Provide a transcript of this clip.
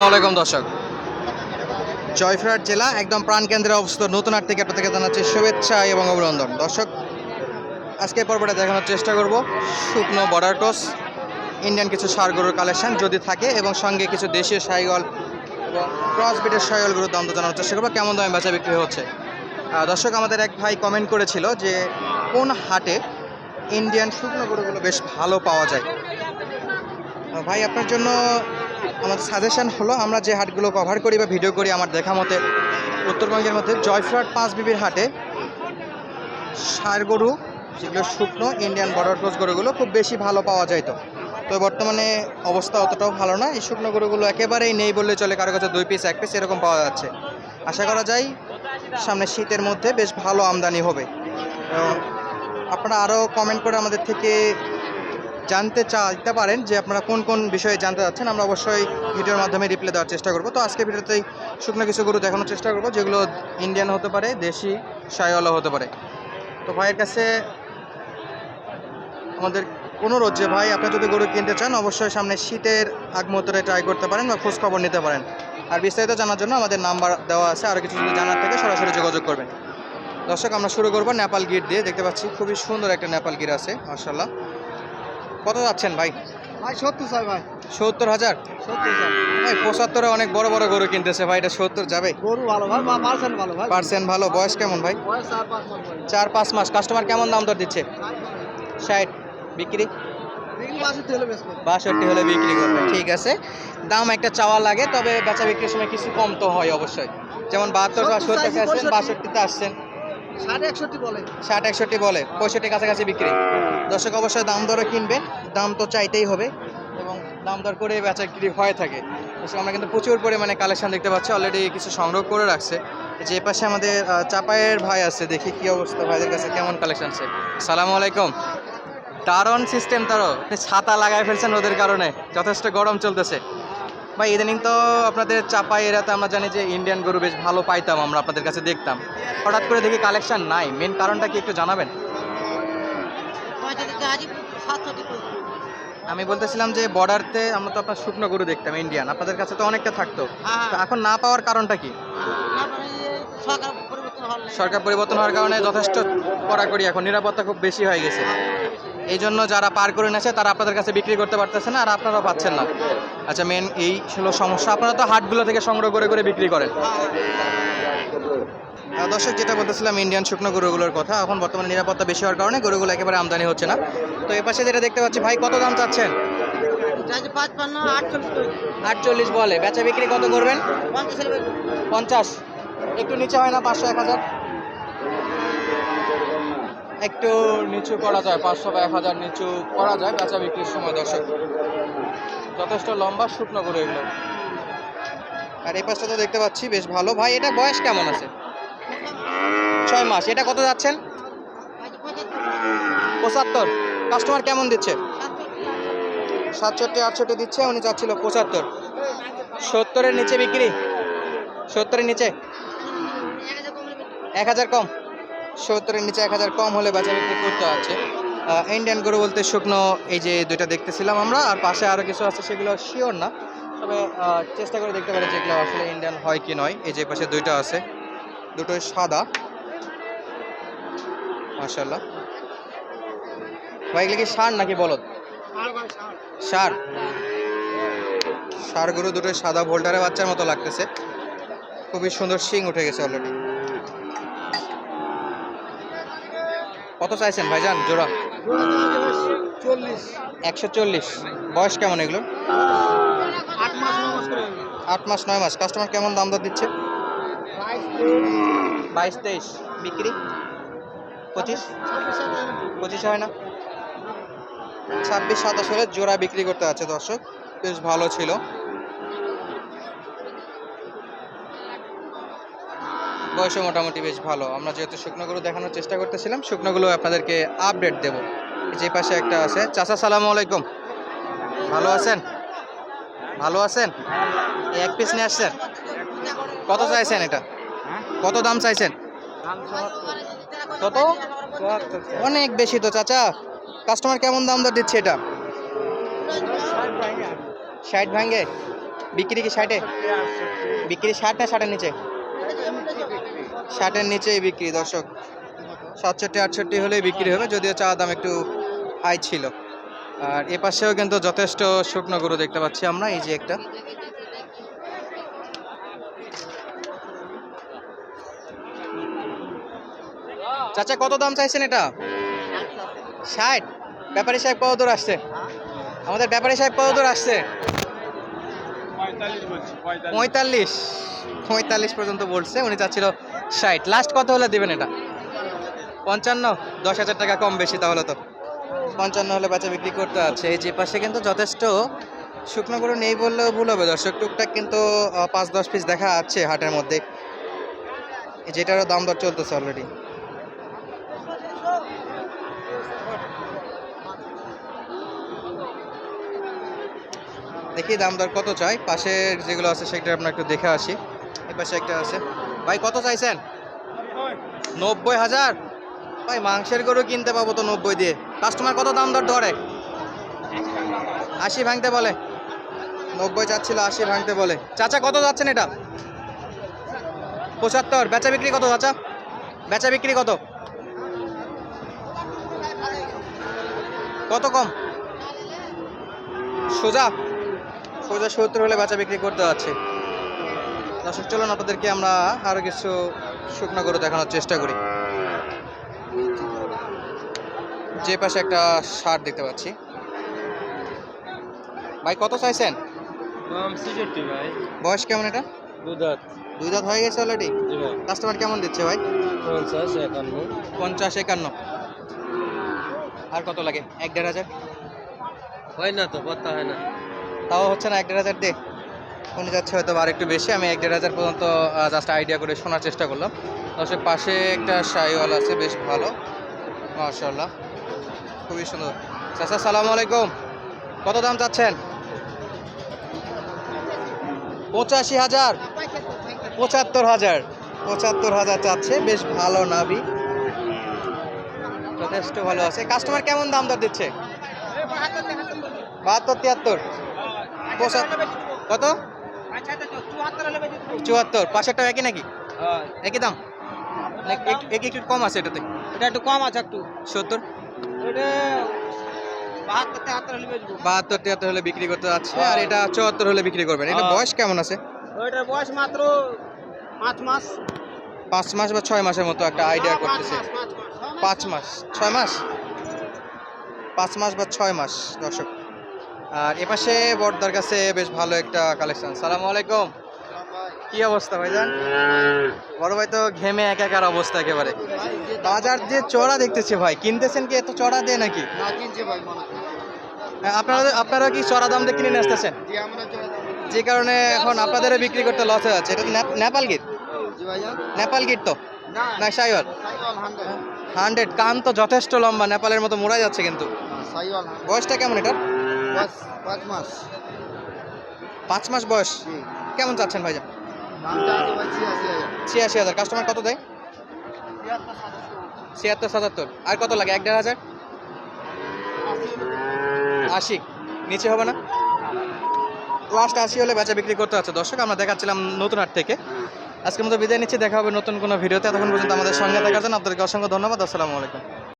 আসসালামাইকুম দর্শক। জয়ফ্রাট জেলা একদম প্রাণকেন্দ্রে অবস্থিত নতুন হাট থেকে আপনাদেরকে জানাচ্ছি শুভেচ্ছা এবং অভিনন্দন। দর্শক, আজকে পর্বটা দেখানোর চেষ্টা করব। শুকনো বর্ডার ক্রস, ইন্ডিয়ান কিছু সার গরুর কালেকশন যদি থাকে এবং সঙ্গে কিছু দেশীয় সাইগল এবং ক্রস বিটের সাইগলগুলোর দাম তো জানানোর চেষ্টা করব, কেমন দামে বেচা বিক্রি হচ্ছে? দর্শক, আমাদের এক ভাই কমেন্ট করেছিল যে কোন হাটে ইন্ডিয়ান শুকনো গরুগুলো বেশ ভালো পাওয়া যায়। ভাই, আপনার জন্য আমার সাজেশান হলো আমরা যে হাটগুলো কভার করি বা ভিডিও করি আমার দেখা মতে উত্তরবঙ্গের মধ্যে জয়ফ্রাট পাঁচ বিবির হাটে সার গরু যেগুলো শুকনো ইন্ডিয়ান বর্ডার ক্রস গরুগুলো খুব বেশি ভালো পাওয়া যায় তো। তো বর্তমানে অবস্থা অতটাও ভালো না, এই শুকনো গরুগুলো একেবারেই নেই বললে চলে, কারও কাছে দুই পিস এক পিস এরকম পাওয়া যাচ্ছে। আশা করা যায় সামনে শীতের মধ্যে বেশ ভালো আমদানি হবে। এবং আপনারা আরও কমেন্ট করে আমাদের থেকে জানতে চাইতে পারেন যে আপনারা কোন কোন বিষয়ে জানতে চাচ্ছেন, আমরা অবশ্যই ভিডিওর মাধ্যমে রিপ্লাই দেওয়ার চেষ্টা করব। তো আজকে ভিডিওতেই শুকনো কিছু গরু দেখানোর চেষ্টা করব, যেগুলো ইন্ডিয়ান হতে পারে, দেশি সাইওয়ালা হতে পারে। তো ভাইয়ের কাছে আমাদের অনুরোধ যে ভাই, আপনি যদি গরু কিনতে চান, অবশ্যই সামনে শীতের আগ ট্রাই করতে পারেন বা খোঁজ খবর নিতে পারেন। আর বিস্তারিত জানার জন্য আমাদের নাম্বার দেওয়া আছে, আর কিছু যদি জানার থেকে, সরাসরি যোগাযোগ করবেন। দর্শক, আমরা শুরু করব নেপাল গিট দিয়ে। দেখতে পাচ্ছি, খুবই সুন্দর একটা নেপাল গির আছে মার্শাল্লাহ কত যাচ্ছেন ভাই? ভাই সত্তর চাই ভাই। সত্তর হাজার? সত্তর ভাই পঁচাত্তরে অনেক বড় বড় গরু কিনতেছে ভাই এটা সত্তর যাবে? গরু ভালো ভাই পার্সেন্ট ভালো ভাই। পার্সেন্ট ভালো বয়স কেমন ভাই? চার পাঁচ মাস কাস্টমার কেমন দাম দর দিচ্ছে? ষাট। বিক্রি? বাষট্টি হলে বিক্রি করবে ঠিক আছে। দাম একটা চাওয়া লাগে তবে বেচা বিক্রির সময় কিছু কম তো হয় অবশ্যই। যেমন বাহাত্তর বা সত্তর আসছেন। বাষট্টিতে আসছেন। ষাট একষট্টি বলে। পঁয়ষট্টি কাছাকাছি বিক্রি। দর্শক অবশ্যই দাম দরে কিনবেন, দাম তো চাইতেই হবে এবং দাম দর করে বেচা বিক্রি হয়ে থাকে। আমরা কিন্তু প্রচুর পরিমাণে কালেকশন দেখতে পাচ্ছি অলরেডি কিছু সংগ্রহ করে রাখছে। যে পাশে আমাদের চাপায়ের ভাই আছে, দেখি কি অবস্থা ভাইদের কাছে, কেমন কালেকশন আছে? সালামু আলাইকুম। দারুণ সিস্টেম তারও। ছাতা লাগাই ফেলছেন ওদের কারণে, যথেষ্ট গরম চলতেছে। ভাই ইদানিং তো আপনাদের চাপাই এরাতে আমরা জানি যে ইন্ডিয়ান গরু বেশ ভালো পাইতাম আমরা আপনাদের কাছে দেখতাম। হঠাৎ করে দেখি কালেকশন নাই। মেন কারণটা কি একটু জানাবেন? আমি বলতেছিলাম যে বর্ডারতে আমরা তো আপনার শুকনো গরু দেখতাম ইন্ডিয়ান আপনাদের কাছে তো অনেকটা থাকতো। এখন না পাওয়ার কারণটা কি? সরকার পরিবর্তন হওয়ার কারণে যথেষ্ট কড়াকড়ি এখন নিরাপত্তা খুব বেশি হয়ে গেছে। এই জন্য যারা পার করে নেছে তারা আপনাদের কাছে বিক্রি করতে পারতেছে না আর আপনারাও পাচ্ছেন না। আচ্ছা মেন এই ছিল সমস্যা। আপনারা তো হাটগুলো থেকে সংগ্রহ করে করে বিক্রি করেন। দর্শক যেটা বলতেছিলাম ইন্ডিয়ান শুকনো গরুগুলোর কথা এখন বর্তমানে নিরাপত্তা বেশি হওয়ার কারণে গরুগুলো একেবারে আমদানি হচ্ছে না। তো এ পাশে যেটা দেখতে পাচ্ছি ভাই কত দাম চাচ্ছেন? আটচল্লিশ বলে। বেচা বিক্রি কত করবেন? পঞ্চাশ। একটু নিচে হয় না পাঁচশো এক হাজার? একটু নিচু করা যায়, পাঁচশো বা এক হাজার নিচু করা যায় বেচা বিক্রির সময়, দর্শক। যথেষ্ট লম্বা, শুকনো করে এগুলো। আর এই পাশটা তো দেখতে পাচ্ছি, বেশ ভালো। ভাই এটা বয়স কেমন আছে? ছয় মাস। এটা কত যাচ্ছেন? পঁচাত্তর। কাস্টমার কেমন দিচ্ছে? সাতষট্টি, আটষট্টি দিচ্ছে, উনি চাচ্ছিল পঁচাত্তর। সত্তরের নিচে বিক্রি? সত্তরের নিচে? এক হাজার কম। সত্তরের নিচে এক হাজার কম হলে বেচা বিক্রি করতে আছে? ইন্ডিয়ান গরু বলতে শুকনো এই যে দুইটা দেখতেছিলাম আমরা আর পাশে আরও কিছু আছে সেগুলো শিওর না। তবে চেষ্টা করে দেখতে পারি যেগুলো আসলে ইন্ডিয়ান হয় কি নয়। এই যে পাশে দুইটা আছে দুটোই সাদা। মাশাল্লাহ ভাই এগুলো কি সার নাকি বলদ? সার সার। গরু দুটোই সাদা ভোল্টারের বাচ্চার মতো লাগতেছে। খুবই সুন্দর শিং উঠে গেছে অলরেডি কত চাইছেন ভাইজান জোড়া? একশো চল্লিশ। বয়স কেমন এগুলো? আট মাস, নয় মাস। কাস্টমার কেমন দাম দর দিচ্ছে? বাইশ তেইশ। বিক্রি? পঁচিশ? পঁচিশ হয় না? ছাব্বিশ, সাতাশ হলে জোড়া বিক্রি করতে আছে দর্শক। বেশ ভালো ছিল। বয়সে মোটামুটি বেশ ভালো। আমরা যেহেতু শুকনোগুলো দেখানোর চেষ্টা করতেছিলাম, শুকনোগুলো আপনাদেরকে আপডেট দেবো। যে পাশে একটা আছে। চাচা, সালামু আলাইকুম। ভালো আছেন? ভালো আছেন? এক পিস নিয়ে আসছেন? কত চাইছেন এটা? কত দাম চাইছেন? কত? অনেক বেশি তো চাচা। কাস্টমার কেমন দাম দর দিচ্ছে এটা? ষাট ভাঙ্গে। বিক্রি কি ষাটে? বিক্রি ষাট না ষাটের নিচে? ষাটের নিচেই বিক্রি, দর্শক। সাতষট্টি, আটষট্টি হলেই বিক্রি হবে, যদিও চা দাম একটু হাই ছিল। আর এ পাশেও কিন্তু যথেষ্ট শুকনো গরু দেখতে পাচ্ছি আমরা, এই যে একটা। চাচা, কত দাম চাইছেন এটা? ষাট। ব্যাপারী সাহেব কত দূর আসছে। আমাদের ব্যাপারী সাহেব কত দূর আসছে পঁয়তাল্লিশ। পঁয়তাল্লিশ পর্যন্ত বলছে, উনি চাচ্ছিল ষাট। লাস্ট কত হলে দিবেন এটা? পঞ্চান্ন? দশ হাজার টাকা কম বেশি তাহলে তো। পঞ্চান্ন হলে বাচ্চা বিক্রি করতে আছে। এই যে পাশে কিন্তু যথেষ্ট শুকনো গরু নেই বললেও ভুল হবে। দর্শক, টুকটাক কিন্তু পাঁচ দশ পিস দেখা আছে হাটের মধ্যে। যেটারও দাম দর চলতেছে অলরেডি দেখি দাম দর কত চাই। পাশের যেগুলো আছে সেটা আপনার একটু দেখে আসি। এই পাশে একটা আছে। ভাই, কত চাইছেন? নব্বই হাজার? ভাই, মাংসের গরু কিনতে পাবো তো নব্বই দিয়ে। কাস্টমার কত দাম দর ধরে? আশি ভাঙতে বলে। নব্বই চাচ্ছিল, আশি ভাঙতে বলে। চাচা, কত যাচ্ছেন এটা? পঁচাত্তর। বেচা বিক্রি কত, চাচা? বেচা বিক্রি কত? কত কম? সোজা? সোজা সত্তর হলে বেচা বিক্রি করতে যাচ্ছে। দর্শক চলুন আপনাদেরকে আমরা আরও কিছু শুকনো গরু দেখানোর চেষ্টা করি। যে পাশে একটা শার্ট দেখতে পাচ্ছি। ভাই কত চাইছেন? ভাই। বয়স কেমন এটা? দুধাত দুই দাঁত হয়ে গেছে অলরেডি কাস্টমার কেমন দিচ্ছে ভাই? পঞ্চাশ একান্ন। পঞ্চাশ একান্ন। আর কত লাগে? এক দেড় হাজার? হয় না তো কথা হয় না। তাও হচ্ছে না এক দেড় হাজার দে। উনি যাচ্ছে হয়তো আর একটু বেশি, আমি এক দেড় হাজার পর্যন্ত জাস্ট আইডিয়া করে শোনার চেষ্টা করলাম। দশের পাশে একটা শাহিওয়াল আছে, বেশ ভালো। মার্শাল্লাহ খুবই সুন্দর। চাচা সালাম আলাইকুম। কত দাম চাচ্ছেন? পঁচাশি হাজার। পঁচাত্তর হাজার। পঁচাত্তর হাজার চাচ্ছে। বেশ ভালো নাবি যথেষ্ট ভালো আছে। কাস্টমার কেমন দাম দর দিচ্ছে? বাহাত্তর, তিয়াত্তর। পঁচাত্তর। কত? চুয়াত্তর পাঁচ পাঁচশোটা একই নাকি? একই দাম? না এক- এক একটু কম আছে এটাতে। এটা একটু কম আছে একটু। সত্তর? বাহাত্তর তিয়াত্তর হলে বিক্রি করতে যাচ্ছে। আর এটা চুয়াত্তর হলে বিক্রি করবেন। এটা। বয়স কেমন আছে? ওইটার বয়স মাত্র পাঁচ মাস। পাঁচ মাস বা ছয় মাসের মতো একটা আইডিয়া হ্যাঁ, করতেছে। পাঁচ মাস ছয় মাস? পাঁচ মাস বা ছয় মাস দর্শক। আর এপাশে বর্দার কাছে বেশ ভালো একটা কালেকশন সালাম আলাইকুম। কি অবস্থা ভাইজান? বড় ভাই তো ঘেমে একাকার অবস্থা একেবারে। বাজার যে চড়া দেখতেছি ভাই কিনতেছেন কি এত চড়া দিয়ে নাকি? হয়। আপনারা আপনারা কি চড়া দাম দিয়ে কিনে নিয়ে আসতেছেন। যে কারণে এখন আপনাদেরও বিক্রি করতে লস হয়ে যাচ্ছে। এটা নেপাল গিট নেপাল গিট তো? না সাইওয়াল। হান্ড্রেড। কান তো যথেষ্ট লম্বা নেপালের মতো মোড়া যাচ্ছে কিন্তু। বয়সটা কেমন এটা পাঁচ মাস। পাঁচ মাস বয়স? কেমন চাচ্ছেন ভাইজান? আছে ছিয়াশি হাজার। কাস্টমার কত দেয়? ছিয়াত্তর সাতাত্তর। আর কত লাগে? এক দেড় হাজার? আশি। নিচে হবে না? লাস্ট আশি হলে বেচা বিক্রি করতে হচ্ছে। দর্শক আমরা দেখাচ্ছিলাম নতুন হাট থেকে। আজকের মতো বিদায় নিচ্ছি। দেখা হবে নতুন কোনো ভিডিওতে। তখন পর্যন্ত আমাদের সঙ্গে থাকার জন্য আপনাদেরকে অসংখ্য ধন্যবাদ। আসসালামু আলাইকুম।